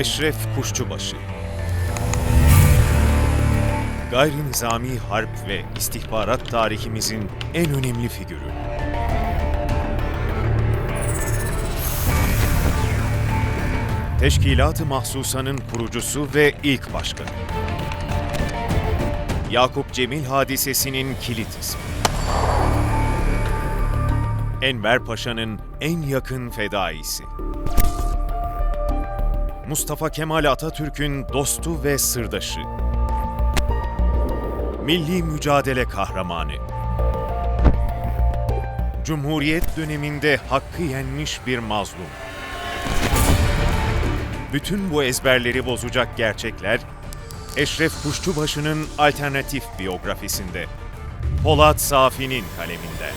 Eşref Kuşçubaşı Gayri nizami harp ve istihbarat tarihimizin en önemli figürü. Teşkilat-ı Mahsusa'nın kurucusu ve ilk başkanı. Yakup Cemil hadisesinin kilit ismi. Enver Paşa'nın en yakın fedaisi. Mustafa Kemal Atatürk'ün dostu ve sırdaşı. Milli mücadele kahramanı. Cumhuriyet döneminde hakkı yenmiş bir mazlum. Bütün bu ezberleri bozacak gerçekler Eşref Kuşçubaşı'nın alternatif biyografisinde. Polat Safi'nin kaleminden.